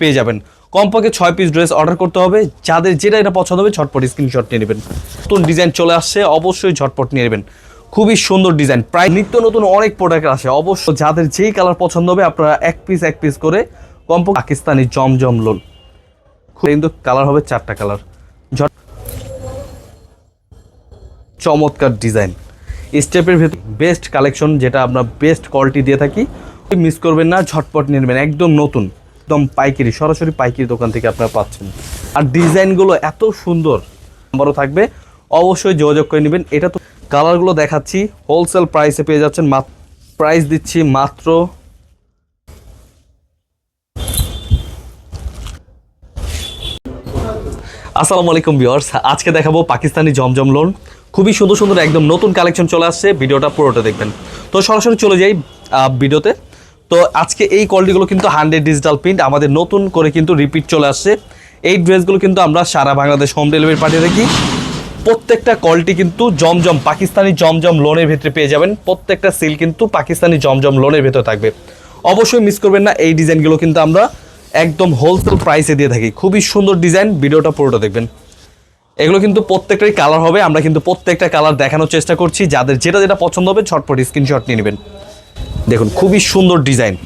পেয়ে যাবেন। কমপক্ষে ছয় পিস ড্রেস অর্ডার করতে হবে। যাদের যেটা এটা পছন্দ হবে, ঝটপট স্ক্রিনশট নিয়ে নেবেন। নতুন ডিজাইন চলে আসছে, অবশ্যই ঝটপট নিয়ে নেবেন। খুবই সুন্দর ডিজাইন প্রায় নিত্য নতুন অনেক প্রোডাক্ট আসে। অবশ্য যাদের যেই কালার পছন্দ হবে, আপনারা এক পিস এক পিস করে কমপক্ষে পাকিস্তানি জমজম লোন কিন্তু কালার হবে চারটা কালার ঝট চমৎকার ডিজাইন স্টেপের ভেতর বেস্ট কালেকশন যেটা আমরা বেস্ট কোয়ালিটি দিয়ে থাকি, মিস করবেন না, ঝটপট নিয়ে নেবেন। একদম নতুন। একদম পাইকারি, সরাসরি পাইকারি দোকান থেকে আপনারা পাচ্ছেন। আর ডিজাইনগুলো এত সুন্দর, নাম্বারও থাকবে। অবশ্যই যোগাযোগ করে নেবেন। এটা তো কালারগুলো দেখাচ্ছি হোলসেল প্রাইসে পেয়ে যাচ্ছেন প্রাইস দিচ্ছি মাত্র আসসালামু আলাইকুম ভিউয়ার্স, আজকে দেখাবো পাকিস্তানি জমজম লোন। খুবই সুন্দর সুন্দর একদম নতুন কালেকশন চলে আসছে, ভিডিওটা পুরোটা দেখবেন। তো সরাসরি চলে যাই ভিডিওতে। তো আজকে এই কোয়ালিটিগুলো কিন্তু হান্ড্রেড ডিজিটাল প্রিন্ট আমাদের নতুন করে কিন্তু রিপিট চলে আসছে। এই ড্রেসগুলো কিন্তু আমরা সারা বাংলাদেশ হোম ডেলিভারি পাঠিয়ে থাকি প্রত্যেকটা কোয়ালিটি কিন্তু জমজম, পাকিস্তানি জমজম লোনের ভিতরে পেয়ে যাবেন। প্রত্যেকটা সিল কিন্তু পাকিস্তানি জমজম লোনের ভিতরে থাকবে। অবশ্যই মিস করবেন না, এই ডিজাইনগুলো কিন্তু আমরা একদম হোলসেল প্রাইসে দিয়ে থাকি। খুবই সুন্দর ডিজাইন ভিডিওটা পুরোটা দেখবেন। এগুলো কিন্তু প্রত্যেকটাই কালার হবে, আমরা কিন্তু প্রত্যেকটা কালার দেখানোর চেষ্টা করছি। যাদের যেটা যেটা পছন্দ হবে ছটপট স্ক্রিনশট নিয়ে নেবেন। দেখুন, খুবই সুন্দর ডিজাইন।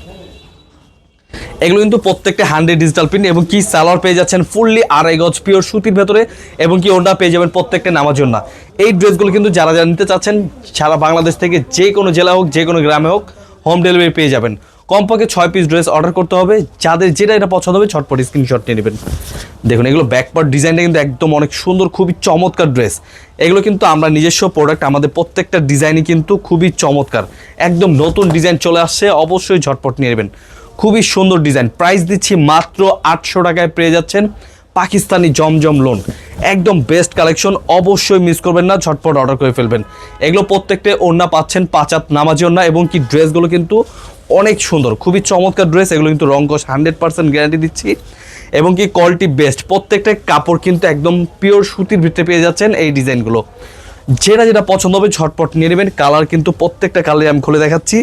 এগুলো কিন্তু প্রত্যেকটা হান্ড্রেড ডিজিটাল প্রিন্ট এবং কি সালোয়ার পেয়ে যাচ্ছেন ফুললি আড়াই গজ পিওর সুতির ভেতরে এবং কি ওটা পেয়ে যাবেন প্রত্যেকটা নামার জন্য এই ড্রেসগুলো কিন্তু যারা যারা নিতে চাচ্ছেন, সারা বাংলাদেশ থেকে যে কোনো জেলা হোক, যে কোনো গ্রামে হোক হোম ডেলিভারি পেয়ে যাবেন। কমপক্ষে ছয় পিস ড্রেস অর্ডার করতে হবে। যাদের যেটা এটা পছন্দ হবে, ছটপট স্ক্রিনশট নিয়ে নেবেন। দেখুন, এগুলো ব্যাকপার্ট ডিজাইনটা কিন্তু একদম অনেক সুন্দর, খুবই চমৎকার ড্রেস এগুলো কিন্তু আমরা নিজস্ব প্রোডাক্ট আমাদের প্রত্যেকটা ডিজাইনই কিন্তু খুবই চমৎকার। একদম নতুন ডিজাইন চলে আসছে, অবশ্যই ঝটপট নিয়ে নেবেন। খুবই সুন্দর ডিজাইন প্রাইস দিচ্ছি মাত্র আটশো টাকায় পেয়ে যাচ্ছেন পাকিস্তানি জমজম লোন একদম বেস্ট কালেকশন অবশ্যই মিস করবেন না, ঝটপট অর্ডার করে ফেলবেন। এগুলো প্রত্যেকটা ওড়না পাচ্ছেন, পাঁচাত নামাজি ওড়না, এবং কি ড্রেসগুলো কিন্তু অনেক সুন্দর, খুবই চমৎকার ড্রেস এগুলো কিন্তু রঙ্কশ হান্ড্রেড পার্সেন্ট গ্যারান্টি দিচ্ছি। এবং কি কোয়ালিটি বেস্ট প্রত্যেকটা কাপড় কিন্তু একদম পিওর সুতির ভিতরে পেয়ে যাচ্ছেন এই ডিজাইনগুলো। যেটা যেটা পছন্দ হবে, ঝটপট নিয়ে নেবেন। কালার কিন্তু প্রত্যেকটা কালারে আমি খুলে দেখাচ্ছি।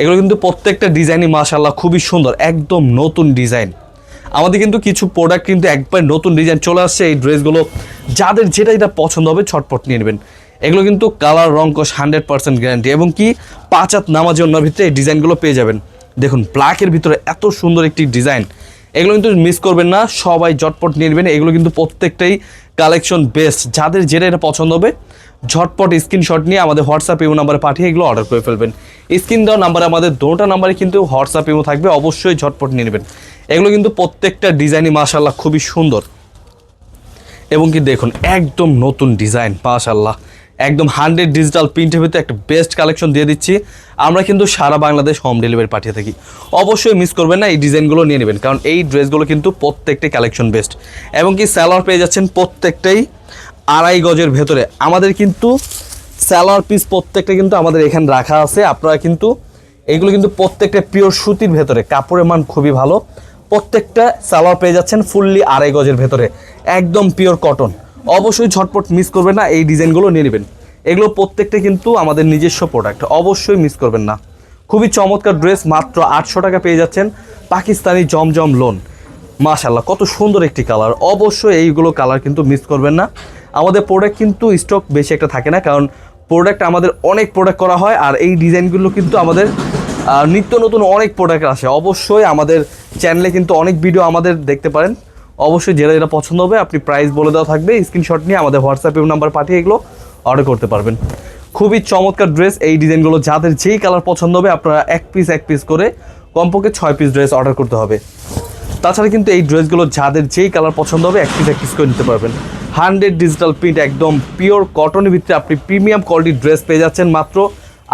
এগুলো কিন্তু প্রত্যেকটা ডিজাইনই মাশাল্লাহ খুবই সুন্দর, একদম নতুন ডিজাইন। আমাদের কিন্তু কিছু প্রোডাক্ট কিন্তু একবার নতুন ডিজাইন চলে আসছে এই ড্রেসগুলো যাদের যেটা যেটা পছন্দ হবে ছটপট নিয়ে নেবেন। এগুলো কিন্তু কালার রং কষ হান্ড্রেড পার্সেন্ট গ্যারান্টি এবং কি পাঁচ হাত নামাজ অন্য ভিতরে এই ডিজাইনগুলো পেয়ে যাবেন। দেখুন ব্ল্যাকের ভিতরে এত সুন্দর একটি ডিজাইন এগুলো কিন্তু মিস করবেন না, সবাই ঝটপট নিয়ে নেবেন। এগুলো কিন্তু প্রত্যেকটাই কালেকশন বেস্ট যাদের যেটা এটা পছন্দ হবে, ঝটপট স্ক্রিনশট নিয়ে আমাদের হোয়াটসঅ্যাপ ইমো নাম্বারে পাঠিয়ে এগুলো অর্ডার করে ফেলবেন। স্ক্রিন দেওয়া নাম্বারে আমাদের দুটো নাম্বারে কিন্তু হোয়াটসঅ্যাপ ইমো থাকবে, অবশ্যই ঝটপট নিয়ে নেবেন। এগুলো কিন্তু প্রত্যেকটা ডিজাইনই মাশাল্লাহ খুবই সুন্দর। এবং কি দেখুন, একদম নতুন ডিজাইন মাশাল্লাহ একদম হান্ড্রেড ডিজিটাল প্রিন্টের ভিতরে একটা বেস্ট কালেকশন দিয়ে দিচ্ছি। আমরা কিন্তু সারা বাংলাদেশ হোম ডেলিভারি পাঠিয়ে থাকি। অবশ্যই মিস করবেন না, এই ডিজাইনগুলো নিয়ে নেবেন, কারণ এই ড্রেসগুলো কিন্তু প্রত্যেকটাই কালেকশন বেস্ট এবং কি স্যালোয়ার পেয়ে যাচ্ছেন প্রত্যেকটাই আড়াই গজের ভেতরে। আমাদের কিন্তু স্যালোয়ার পিস প্রত্যেকটা কিন্তু আমাদের এখানে রাখা আছে। আপনারা কিন্তু এগুলো কিন্তু প্রত্যেকটা পিওর সুতির ভেতরে, কাপড়ের মান খুবই ভালো। প্রত্যেকটা সালোয়ার পেয়ে যাচ্ছেন ফুললি আড়াই গজের ভেতরে। একদম পিওর কটন অবশ্যই ঝটপট মিস করবেন না, এই ডিজাইনগুলো নিয়ে নেবেন। এগুলো প্রত্যেকটা কিন্তু আমাদের নিজস্ব প্রোডাক্ট অবশ্যই মিস করবেন না। খুবই চমৎকার ড্রেস মাত্র আটশো টাকা পেয়ে যাচ্ছেন পাকিস্তানি জমজম লোন মাশাল্লাহ কত সুন্দর একটি কালার অবশ্যই এইগুলো কালার কিন্তু মিস করবেন না। আমাদের প্রোডাক্ট কিন্তু স্টক বেশি একটা থাকে না, কারণ প্রোডাক্ট আমাদের অনেক প্রোডাক্ট করা হয় আর এই ডিজাইনগুলো কিন্তু আমাদের নিত্য নতুন অনেক প্রোডাক্ট আসে। অবশ্যই আমাদের চ্যানেলে কিন্তু অনেক ভিডিও আমাদের দেখতে পারেন। অবশ্যই যেটা যেটা পছন্দ হবে, আপনি প্রাইস বলে দেওয়া থাকবে স্ক্রিনশট নিয়ে আমাদের হোয়াটসঅ্যাপে নাম্বার পাঠিয়ে এগুলো অর্ডার করতে পারবেন। খুবই চমৎকার ড্রেস এই ডিজাইনগুলো যাদের যেই কালার পছন্দ হবে, আপনারা এক পিস এক পিস করে কমপক্ষে ছয় পিস ড্রেস অর্ডার করতে হবে। তাছাড়া কিন্তু এই ড্রেসগুলো যাদের যেই কালার পছন্দ হবে, এক পিস এক পিস করে নিতে পারবেন। হান্ড্রেড ডিজিটাল প্রিন্ট একদম পিওর কটনের ভিতরে আপনি প্রিমিয়াম কোয়ালিটির ড্রেস পেয়ে যাচ্ছেন মাত্র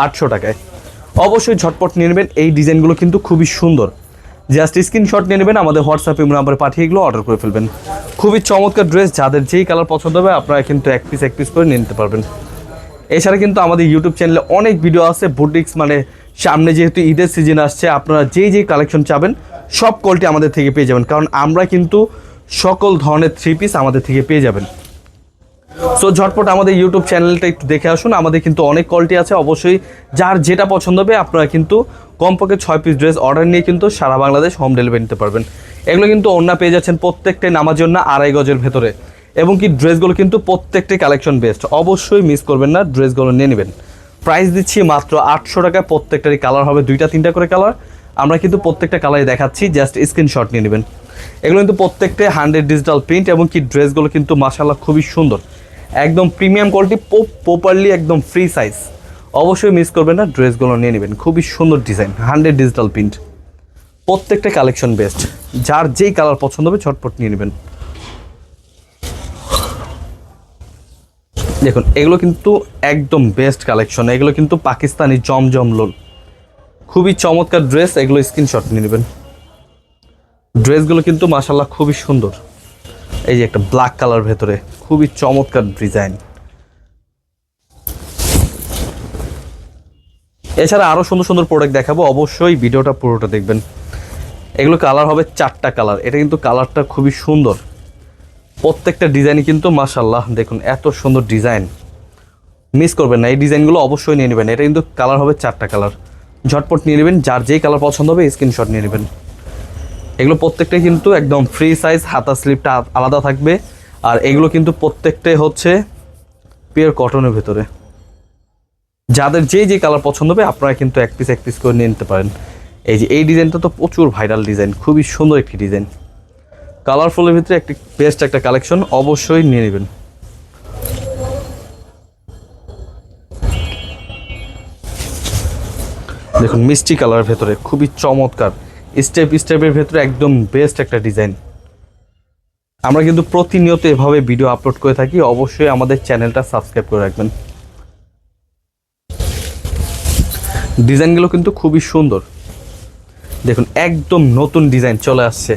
আটশো টাকায়। অবশ্যই ঝটপট নিয়ে নেবেন, এই ডিজাইনগুলো কিন্তু খুবই সুন্দর। জাস্ট স্ক্রিনশট নিয়ে নেবেন, আমাদের হোয়াটসঅ্যাপে নাম্বারে পাঠিয়ে এগুলো অর্ডার করে ফেলবেন। খুবই চমৎকার ড্রেস যাদের যেই কালার পছন্দ হবে, আপনারা কিন্তু এক পিস এক পিস করে নিতে পারবেন। এছাড়া কিন্তু আমাদের ইউটিউব চ্যানেলে অনেক ভিডিও আছে বুটিক্স মানে সামনে যেহেতু ঈদের সিজন আসছে, আপনারা যেই যেই কালেকশন চাবেন, সব কোয়ালিটি আমাদের থেকে পেয়ে যাবেন। কারণ আমরা কিন্তু সকল ধরনের থ্রি পিস আমাদের থেকে পেয়ে যাবেন। সো ঝটপট আমাদের ইউটিউব চ্যানেলটা একটু দেখে আসুন। আমাদের কিন্তু অনেক কোয়ালিটি আছে। অবশ্যই যার যেটা পছন্দ হবে, আপনারা কিন্তু কমপক্ষে ছয় পিস ড্রেস অর্ডার নিয়ে কিন্তু সারা বাংলাদেশ হোম ডেলিভারি নিতে পারবেন। এগুলো কিন্তু অন্য পেয়ে যাচ্ছেন প্রত্যেকটাই নামার জন্য আড়াই গজের ভেতরে। এবং কি ড্রেসগুলো কিন্তু প্রত্যেকটাই কালেকশন বেস্ট অবশ্যই মিস করবেন না ড্রেসগুলো নিয়ে নেবেন। প্রাইস দিচ্ছি মাত্র আটশো টাকা প্রত্যেকটারই কালার হবে, দুইটা তিনটা করে কালার আমরা কিন্তু প্রত্যেকটা কালারই দেখাচ্ছি জাস্ট স্ক্রিনশট নিয়ে নেবেন। এগুলো কিন্তু প্রত্যেকটাই হান্ড্রেড ডিজিটাল প্রিন্ট এবং কি ড্রেসগুলো কিন্তু মাসাল্লাহ খুবই সুন্দর। একদম প্রিমিয়াম কোয়ালিটি প্রপারলি একদম ফ্রি সাইজ অবশ্যই মিস করবেন না ড্রেসগুলো নিয়ে নেবেন। খুবই সুন্দর ডিজাইন হান্ড্রেড ডিজিটাল প্রিন্ট প্রত্যেকটা কালেকশন বেস্ট যার যেই কালার পছন্দ হবে ছটপট নিয়ে নেবেন। দেখুন, এগুলো কিন্তু একদম বেস্ট কালেকশন এগুলো কিন্তু পাকিস্তানি জমজম লোন খুবই চমৎকার ড্রেস এগুলো স্ক্রিনশট নিয়ে নেবেন। ড্রেসগুলো কিন্তু মাসাল্লাহ খুবই সুন্দর। এই যে একটা ব্ল্যাক কালার ভেতরে। খুবই চমৎকার ডিজাইন। এছাড়া আরও সুন্দর সুন্দর প্রোডাক্ট দেখাবো। অবশ্যই ভিডিওটা পুরোটা দেখবেন। এগুলো কালার হবে চারটা কালার এটা কিন্তু কালারটা খুবই সুন্দর। প্রত্যেকটা ডিজাইনই কিন্তু মাসাল্লাহ দেখুন এত সুন্দর ডিজাইন মিস করবেন না, এই ডিজাইনগুলো অবশ্যই নিয়ে নেবেন। এটা কিন্তু কালার হবে চারটা কালার ঝটপট নিয়ে নেবেন, যার যেই কালার পছন্দ হবে স্ক্রিনশট নিয়ে নেবেন। এগুলো প্রত্যেকটাই কিন্তু একদম ফ্রি সাইজ হাতা স্লিপটা আলাদা থাকবে। আর এগুলো কিন্তু প্রত্যেকটাই হচ্ছে পিওর কটনের ভেতরে। যাদের যেই যে কালার পছন্দ হবে, আপনারা কিন্তু এক পিস এক পিস করে নিয়ে নিতে পারেন। এই যে, এই ডিজাইনটা তো প্রচুর ভাইরাল ডিজাইন খুবই সুন্দর একটি ডিজাইন কালারফুলের ভিতরে একটি বেস্ট একটা কালেকশন অবশ্যই নিয়ে নেবেন। দেখুন, মিষ্টি কালার ভেতরে, খুবই চমৎকার। স্টেপ স্টেপের ভেতরে একদম বেস্ট একটা ডিজাইন আমরা কিন্তু প্রতিনিয়ত এভাবে ভিডিও আপলোড করে থাকি, অবশ্যই আমাদের চ্যানেলটা সাবস্ক্রাইব করে রাখবেন। ডিজাইনগুলো কিন্তু খুবই সুন্দর। দেখুন, একদম নতুন ডিজাইন চলে আসছে।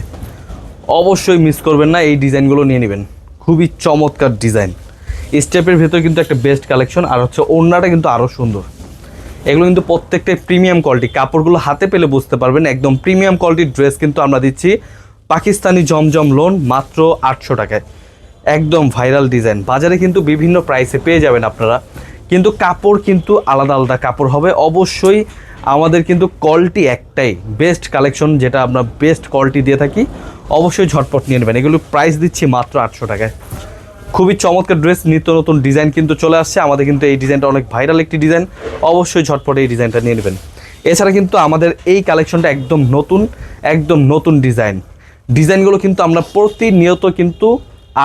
অবশ্যই মিস করবেন না, এই ডিজাইনগুলো নিয়ে নেবেন। খুবই চমৎকার ডিজাইন স্টেপের ভেতরে কিন্তু একটা বেস্ট কালেকশন আর হচ্ছে ওড়নাটা কিন্তু আরও সুন্দর। এগুলো কিন্তু প্রত্যেকটাই প্রিমিয়াম কোয়ালিটি কাপড়গুলো হাতে পেলে বুঝতে পারবেন, একদম প্রিমিয়াম কোয়ালিটির ড্রেস কিন্তু আমরা দিচ্ছি। পাকিস্তানি জমজম লোন মাত্র আটশো টাকায়। একদম ভাইরাল ডিজাইন বাজারে কিন্তু বিভিন্ন প্রাইসে পেয়ে যাবেন আপনারা। কিন্তু কাপড় কিন্তু আলাদা আলাদা কাপড় হবে। অবশ্যই আমাদের কিন্তু কোয়ালিটি একটাই। বেস্ট কালেকশন যেটা আমরা বেস্ট কলটি দিয়ে থাকি, অবশ্যই ঝটপট নিয়ে নেবেন। এগুলো প্রাইস দিচ্ছি মাত্র আটশো টাকায়। খুবই চমৎকার ড্রেস নিত্য নতুন ডিজাইন কিন্তু চলে আসছে। আমাদের কিন্তু এই ডিজাইনটা অনেক ভাইরাল একটি ডিজাইন অবশ্যই ঝটপট এই ডিজাইনটা নিয়ে নেবেন। এছাড়া কিন্তু আমাদের এই কালেকশনটা একদম নতুন একদম নতুন ডিজাইন ডিজাইনগুলো কিন্তু আমরা প্রতিনিয়ত কিন্তু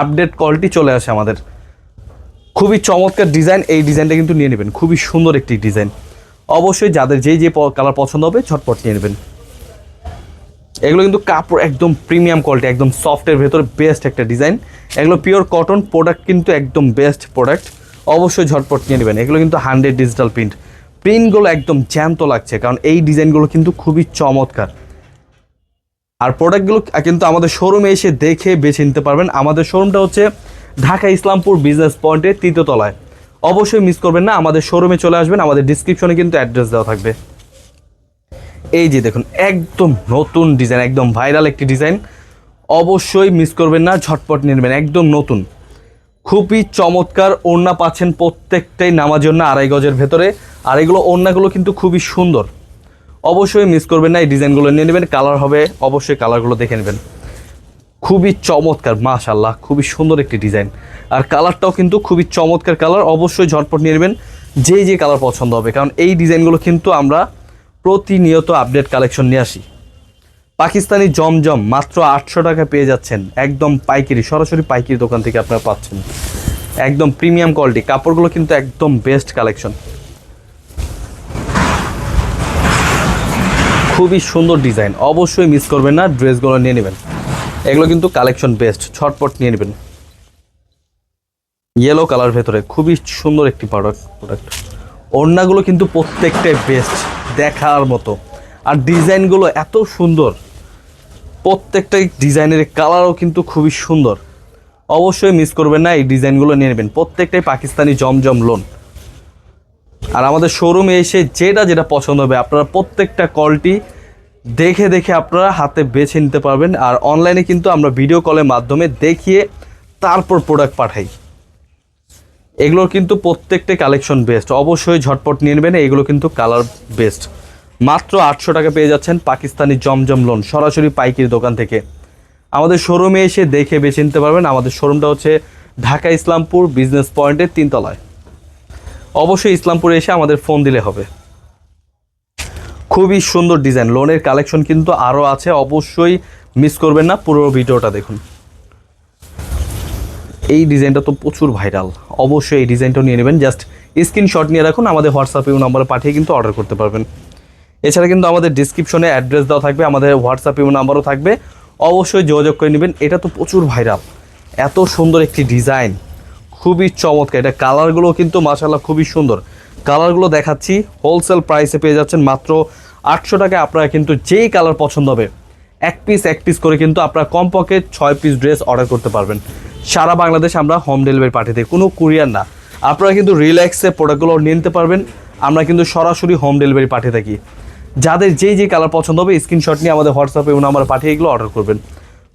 আপডেট কোয়ালিটি চলে আসে আমাদের। খুবই চমৎকার ডিজাইন, এই ডিজাইনটা কিন্তু নিয়ে নেবেন। খুবই সুন্দর একটি ডিজাইন। অবশ্যই যাদের যেই যে কালার পছন্দ হবে, ঝটপট নিয়ে নেবেন। এগুলো কিন্তু কাপড় একদম প্রিমিয়াম কোয়ালিটি একদম সফটের ভেতরে বেস্ট একটা ডিজাইন। এগুলো পিওর কটন প্রোডাক্ট কিন্তু একদম বেস্ট প্রোডাক্ট অবশ্যই ঝটপট নিয়ে নেবেন। এগুলো কিন্তু হান্ড্রেড ডিজিটাল প্রিন্ট প্রিন্টগুলো একদম জ্যান্ত লাগছে, কারণ এই ডিজাইনগুলো কিন্তু খুবই চমৎকার। আর প্রোডাক্টগুলো কিন্তু আমাদের শোরুমে এসে দেখে বেছে নিতে পারবেন। আমাদের শোরুমটা হচ্ছে ঢাকা ইসলামপুর বিজনেস পয়েন্টের তৃতীয় তলায়। অবশ্যই মিস করবেন না, আমাদের শোরুমে চলে আসবেন, আমাদের ডিসক্রিপশনে কিন্তু অ্যাড্রেস দেওয়া থাকবে। এই যে দেখুন, একদম নতুন ডিজাইন একদম ভাইরাল একটি ডিজাইন অবশ্যই মিস করবেন না, ঝটপট নেবেন, একদম নতুন। খুবই চমৎকার ওড়না পাচ্ছেন প্রত্যেকটাই নামার জন্য আড়াই গজের ভেতরে। আর এগুলো ওড়নাগুলো কিন্তু খুবই সুন্দর। অবশ্যই মিস করবেন না, এই ডিজাইনগুলো নিয়ে নেবেন কালার হবে, অবশ্যই কালারগুলো দেখে নেবেন। খুবই চমৎকার মাশাল্লাহ খুবই সুন্দর একটি ডিজাইন আর কালারটাও কিন্তু খুবই চমৎকার কালার অবশ্যই ঝটপট নিয়ে নেবেন, যেই যে কালার পছন্দ হবে। কারণ এই ডিজাইনগুলো কিন্তু আমরা প্রতিনিয়ত আপডেট কালেকশন নিয়ে আসি। পাকিস্তানি জমজম, মাত্র আটশো টাকা পেয়ে যাচ্ছেন, একদম পাইকারি, সরাসরি পাইকারি দোকান থেকে আপনারা পাচ্ছেন। একদম প্রিমিয়াম কোয়ালিটি কাপড়গুলো কিন্তু একদম বেস্ট কালেকশন খুবই সুন্দর ডিজাইন। অবশ্যই মিস করবেন না ড্রেসগুলো নিয়ে নেবেন। এগুলো কিন্তু কালেকশন বেস্ট ছটপট নিয়ে নেবেন। ইয়েলো কালার ভেতরে, খুবই সুন্দর একটি প্রোডাক্ট প্রোডাক্ট ওড়নাগুলো কিন্তু প্রত্যেকটাই বেস্ট দেখার মতো। আর ডিজাইনগুলো এত সুন্দর, প্রত্যেকটাই ডিজাইনের কালারও কিন্তু খুবই সুন্দর। অবশ্যই মিস করবেন না, এই ডিজাইনগুলো নিয়ে নেবেন। প্রত্যেকটাই পাকিস্তানি জমজম লোন আর আমাদের শোরুমে এসে যেটা যেটা পছন্দ হবে, আপনারা প্রত্যেকটা কলটি দেখে দেখে আপনারা হাতে বেছে নিতে পারবেন। আর অনলাইনে কিন্তু আমরা ভিডিও কলের মাধ্যমে দেখিয়ে তারপর প্রোডাক্ট পাঠাই। এগুলোর কিন্তু প্রত্যেকটা কালেকশন বেস্ট অবশ্যই ঝটপট নিয়ে নেবেন, এগুলো কিন্তু কালার বেস্ট মাত্র আটশো টাকা পেয়ে যাচ্ছেন পাকিস্তানি জমজম লোন সরাসরি পাইকির দোকান থেকে। আমাদের শোরুমে এসে দেখে বেছে নিতে পারবেন। আমাদের শোরুমটা হচ্ছে ঢাকা ইসলামপুর বিজনেস পয়েন্টের তিনতলায়। অবশ্যই ইসলামপুরে এসে আমাদের ফোন দিলে হবে। খুবই সুন্দর ডিজাইন লোনের কালেকশন কিন্তু আরও আছে, অবশ্যই মিস করবেন না। পুরো ভিডিওটা দেখুন। এই ডিজাইনটা তো প্রচুর ভাইরাল অবশ্যই এই ডিজাইনটাও নিয়ে নেবেন। জাস্ট স্ক্রিনশট নিয়ে রাখুন, আমাদের হোয়াটসঅ্যাপ হোয়াটসঅ্যাপে নাম্বারে পাঠিয়ে কিন্তু অর্ডার করতে পারবেন। এছাড়া কিন্তু আমাদের ডিসক্রিপশনে অ্যাড্রেস দেওয়া থাকবে, আমাদের হোয়াটসঅ্যাপ ইউ নাম্বারও থাকবে। অবশ্যই যোগাযোগ করে নেবেন। এটা তো প্রচুর ভাইরাল এত সুন্দর একটি ডিজাইন খুবই চমৎকার। এটা কালারগুলো কিন্তু মাশাল্লাহ খুবই সুন্দর। কালারগুলো দেখাচ্ছি হোলসেল প্রাইসে পেয়ে যাচ্ছেন মাত্র আটশো টাকায় আপনারা কিন্তু যেই কালার পছন্দ হবে, এক পিস এক পিস করে কিন্তু আপনারা কমপক্ষে ছয় পিস ড্রেস অর্ডার করতে পারবেন। সারা বাংলাদেশ আমরা হোম ডেলিভারি পাঠিয়ে দিই কোনো কুরিয়ার না। আপনারা কিন্তু রিল্যাক্সে প্রোডাক্টগুলো নিতে পারবেন, আমরা কিন্তু সরাসরি হোম ডেলিভারি পাঠিয়ে থাকি যাদের যেই যে কালার পছন্দ হবে স্ক্রিনশট নিয়ে আমাদের হোয়াটসঅ্যাপে এবং নাম্বার পাঠিয়ে এগুলো অর্ডার করবেন।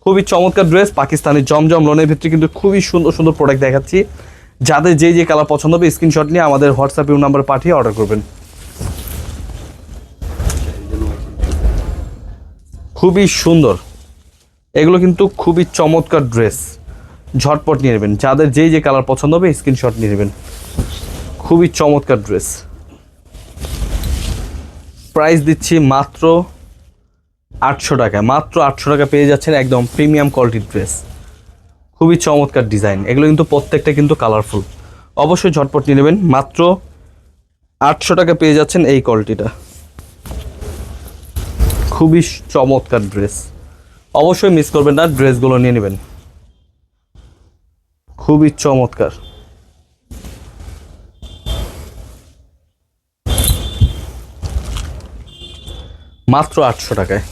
খুবই চমৎকার ড্রেস পাকিস্তানি জমজম লোনের ভিতরে কিন্তু খুবই সুন্দর সুন্দর প্রোডাক্ট দেখাচ্ছি। যাদের যেই যে কালার পছন্দ হবে স্ক্রিনশট নিয়ে আমাদের হোয়াটসঅ্যাপ এবং নাম্বার পাঠিয়ে অর্ডার করবেন। খুবই সুন্দর। এগুলো কিন্তু খুবই চমৎকার ড্রেস ঝটপট নিয়ে নেবেন। যাদের যেই যে কালার পছন্দ হবে স্ক্রিনশট নিয়ে নেবেন। খুবই চমৎকার ড্রেস প্রাইস দিচ্ছি মাত্র আটশো টাকা, মাত্র আটশো টাকা পেয়ে যাচ্ছেন একদম প্রিমিয়াম কোয়ালিটির ড্রেস খুবই চমৎকার ডিজাইন এগুলো কিন্তু প্রত্যেকটা কিন্তু কালারফুল অবশ্যই ঝটপট নিয়ে নেবেন, মাত্র আটশো টাকা পেয়ে যাচ্ছেন এই কোয়ালিটিটা খুবই চমৎকার ড্রেস অবশ্যই মিস করবেন না ড্রেসগুলো নিয়ে নেবেন। খুবই চমৎকার। মাত্র আটশো টাকায়।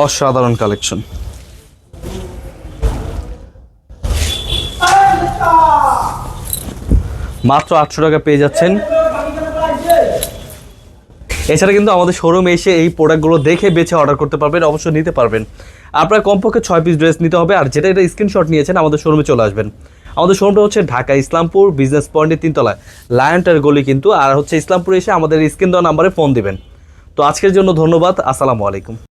অসাধারণ কালেকশন মাত্র আটশো টাকা পেয়ে যাচ্ছেন। এছাড়া কিন্তু আমাদের শোরুমে এসে এই প্রোডাক্টগুলো দেখে বেছে অর্ডার করতে পারবেন, অবশ্যই নিতে পারবেন। আপনার কমপক্ষে ছয় পিস ড্রেস নিতে হবে, আর যেটা এটা স্ক্রিনশট নিয়েছেন, আমাদের শোরুমে চলে আসবেন। আমাদের শোরুমটা হচ্ছে ঢাকা ইসলামপুর বিজনেস পয়েন্টের তিনতলায়। লায়নটার গলি কিন্তু, আর হচ্ছে ইসলামপুরে এসে আমাদের স্ক্রিন দেওয়া নাম্বারে ফোন দিবেন। তো আজকের জন্য ধন্যবাদ, আসসালামু আলাইকুম।